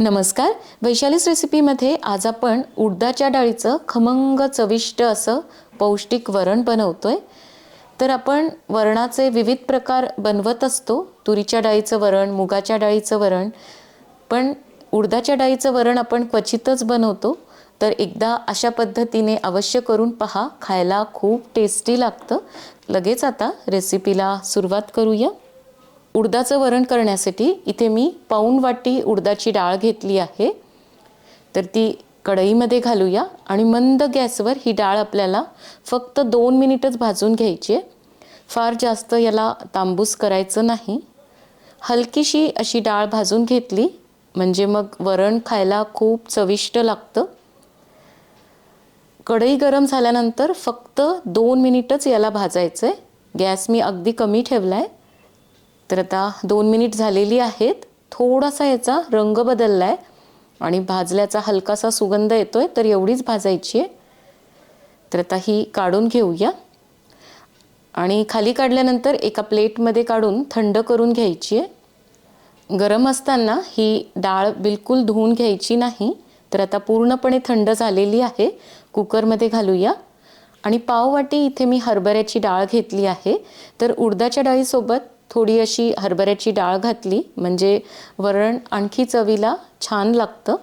नमस्कार. वैशालीस रेसिपीमध्ये आज आपण उडदाच्या डाळीचं खमंग चविष्ट असं पौष्टिक वरण बनवतोय. तर आपण वरणाचे विविध प्रकार बनवत असतो. तुरीच्या डाळीचं वरण मुगाच्या डाळीचं वरण. पण उडदाच्या डाळीचं वरण आपण क्वचितच बनवतो. तर एकदा अशा पद्धतीने अवश्य करून पहा. खायला खूप टेस्टी लागतं. लगेच आता रेसिपीला सुरुवात करूया. उडदाचं वरण करण्यासाठी इथे मी पाऊण वाटी उडदाची डाळ घेतली आहे. तर ती कढईमध्ये घालूया आणि मंद गॅसवर ही डाळ आपल्याला फक्त दोन मिनिटच भाजून घ्यायची आहे. फार जास्त याला तांबूस करायचं नाही. हलकीशी अशी डाळ भाजून घेतली म्हणजे मग वरण खायला खूप चविष्ट लागतं. कढई गरम झाल्यानंतर फक्त दोन मिनिटच याला भाजायचं आहे गॅस मी अगदी कमी ठेवला आहे तर आता दोन मिनिट झालेली आहेत. थोडासा याचा रंग बदलला आहे आणि भाजल्याचा हलकासा सुगंध येतो आहे तर एवढीच भाजायची आहे. तर आता ही काढून घेऊया. आणि खाली काढल्यानंतर एका प्लेटमध्ये काढून थंड करून घ्यायची आहे. गरम असताना ही डाळ बिलकुल धुवून घ्यायची नाही. तर आता पूर्णपणे थंड झालेली आहे. कुकरमध्ये घालूया. आणि पाववाटी इथे मी हरभऱ्याची डाळ घेतली आहे. तर उडदाच्या डाळीसोबत थोडी अशी हरभऱ्याची डाळ घातली. म्हणजे वरण आणखी चवीला छान लागतं.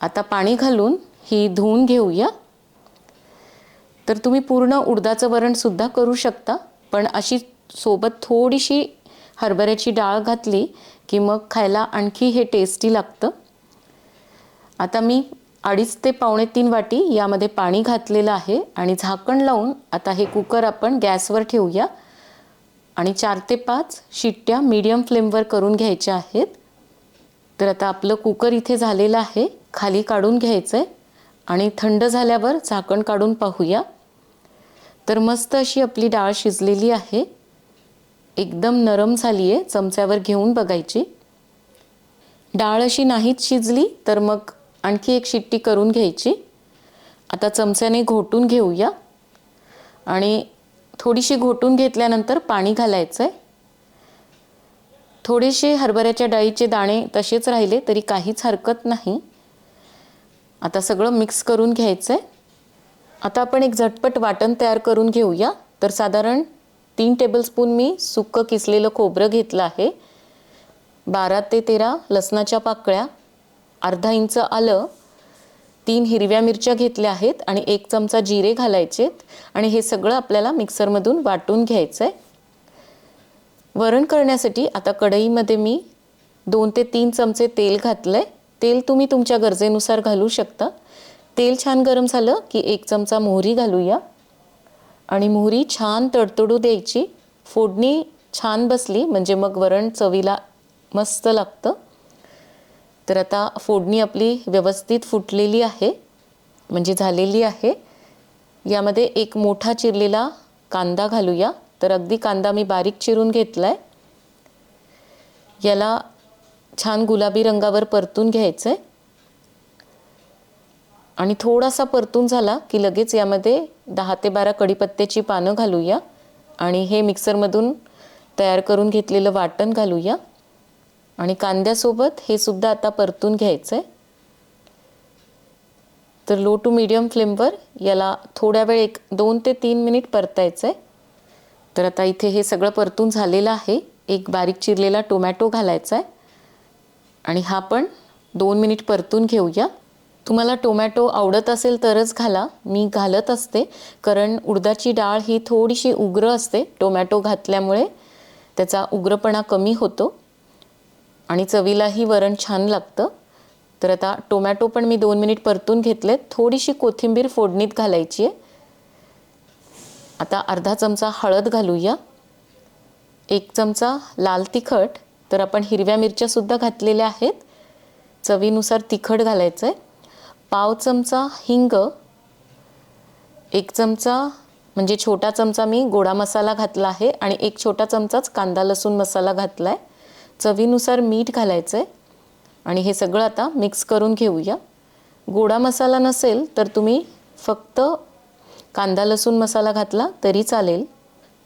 आता पाणी घालून ही धुवून घेऊया. तर तुम्ही पूर्ण उडदाचं वरणसुद्धा करू शकता. पण अशी सोबत थोडीशी हरभऱ्याची डाळ घातली की मग खायला आणखी हे टेस्टी लागतं. आता मी अडीच ते पावणे तीन वाटी यामध्ये पाणी घातलेलं आहे आणि झाकण लावून आता हे कुकर आपण गॅसवर ठेवूया. आणि चार ते पाच शिट्ट्या मीडियम फ्लेमवर करून घ्यायच्या आहेत. तर आता आपलं कुकर इथे झालेलं आहे. खाली काढून घ्यायचं आहे आणि थंड झाल्यावर झाकण काढून पाहूया. तर मस्त अशी आपली डाळ शिजलेली आहे. एकदम नरम झाली आहे चमच्यावर घेऊन बघायची. डाळ अशी नाहीच शिजली तर मग आणखी एक शिट्टी करून घ्यायची. आता चमच्याने घोटून घेऊया. आणि थोडीशी घोटून घेतल्यानंतर पाणी घालायचं आहे थोडेसे हरभऱ्याच्या डाळीचे दाणे तसेच राहिले तरी काहीच हरकत नाही. आता सगळं मिक्स करून घ्यायचं आहे आता आपण एक झटपट वाटण तयार करून घेऊया. तर साधारण तीन टेबलस्पून मी सुक्कं किसलेलं खोबरं घेतलं आहे. बारा ते तेरा लसणाच्या पाकळ्या. अर्धा इंच आलं तीन हिरव्या मिरच्या घेतल्या आहेत आणि एक चमचा जिरे घालायचेत आणि हे सगळं आपल्याला मिक्सरमधून वाटून घ्यायचं आहे वरण करण्यासाठी आता कढईमध्ये मी दोन ते तीन चमचे तेल घातलं आहे तेल तुम्ही तुमच्या गरजेनुसार घालू शकता. तेल छान गरम झालं की एक चमचा मोहरी घालूया. आणि मोहरी छान तडतडू द्यायची. फोडणी छान बसली म्हणजे मग वरण चवीला मस्त लागतं. तर आता फोडणी आपली व्यवस्थित फुटलेली आहे म्हणजे झालेली आहे. यामध्ये एक मोठा चिरलेला कांदा घालूया. तर अगदी कांदा मी बारीक चिरून घेतला आहे याला छान गुलाबी रंगावर परतून घ्यायचं आहे आणि थोडासा परतून झाला की लगेच यामध्ये दहा ते बारा कढीपत्त्याची पानं घालूया. आणि हे मिक्सरमधून तयार करून घेतलेलं वाटण घालूया. आणि कांद्यासोबत हे सुद्धा आता परतून घ्यायचं आहे तर लो टू मीडियम फ्लेमवर याला थोड्या वेळ एक दोन ते तीन मिनिट परतायचं आहे तर आता इथे हे सगळं परतून झालेलं आहे. एक बारीक चिरलेला टोमॅटो घालायचा आहे आणि हा पण दोन मिनिट परतून घेऊया. तुम्हाला टोमॅटो आवडत असेल तरच घाला. मी घालत असते. कारण उडदाची डाळ ही थोडीशी उग्र असते. टोमॅटो घातल्यामुळे त्याचा उग्रपणा कमी होतो. आणि चवीलाही वरण छान लागतं. तर आता टोमॅटो पण मी दोन मिनिट परतून घेतलेत. थोडीशी कोथिंबीर फोडणीत घालायची आहे. आता अर्धा चमचा हळद घालूया. एक चमचा लाल तिखट. तर आपण हिरव्या मिरच्यासुद्धा घातलेल्या आहेत. चवीनुसार तिखट घालायचं आहे पाव चमचा हिंग. एक चमचा म्हणजे छोटा चमचा मी गोडा मसाला घातला आहे आणि एक छोटा चमचाच कांदा लसूण मसाला घातला आहे चवीनुसार मीठ घालायचं आहे आणि हे सगळं आता मिक्स करून घेऊया. गोडा मसाला नसेल तर तुम्ही फक्त कांदा लसूण मसाला घातला तरी चालेल.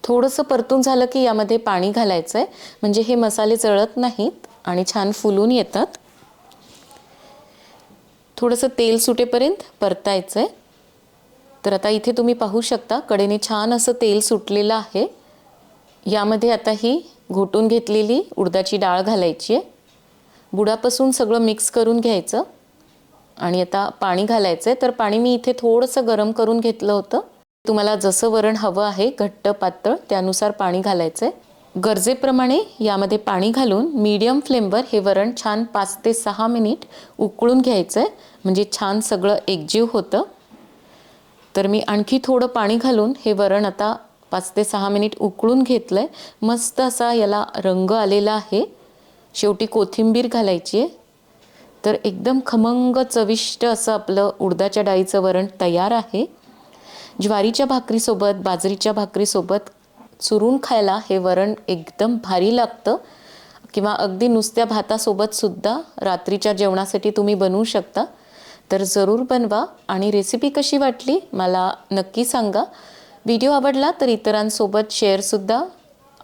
थोडंसं परतून झालं की यामध्ये पाणी घालायचं आहे म्हणजे हे मसाले जळत नाहीत आणि छान फुलून येतात. थोडंसं तेल सुटेपर्यंत परतायचं आहे तर आता इथे तुम्ही पाहू शकता कडेने छान असं तेल सुटलेलं आहे. यामध्ये आता ही घोटून घेतलेली उडदाची डाळ घालायची आहे. बुडापासून सगळं मिक्स करून घ्यायचं. आणि आता पाणी घालायचं आहे तर पाणी मी इथे थोडंसं गरम करून घेतलं होतं. तुम्हाला जसं वरण हवं आहे घट्ट पातळ त्यानुसार पाणी घालायचं आहे गरजेप्रमाणे यामध्ये पाणी घालून मीडियम फ्लेमवर हे वरण छान पाच ते सहा मिनिट उकळून घ्यायचं आहे म्हणजे छान सगळं एकजीव होतं. तर मी आणखी थोडं पाणी घालून हे वरण आता पाच ते सहा मिनिट उकळून घेतलं आहे मस्त असा याला रंग आलेला आहे. शेवटी कोथिंबीर घालायची आहे. तर एकदम खमंग चविष्ट असं आपलं उडदाच्या डाळीचं वरण तयार आहे. ज्वारीच्या भाकरीसोबत बाजरीच्या भाकरीसोबत चुरून खायला हे वरण एकदम भारी लागतं. किंवा अगदी नुसत्या भातासोबत सुद्धा रात्रीच्या जेवणासाठी तुम्ही बनवू शकता. तर जरूर बनवा. आणि रेसिपी कशी वाटली? मला नक्की सांगा. व्हिडिओ आवडला तर इतरांसोबत शेअरसुद्धा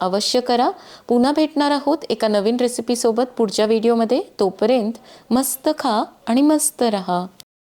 अवश्य करा. पुन्हा भेटणार आहोत एका नवीन रेसिपीसोबत पुढच्या व्हिडिओमध्ये तोपर्यंत मस्त खा आणि मस्त रहा.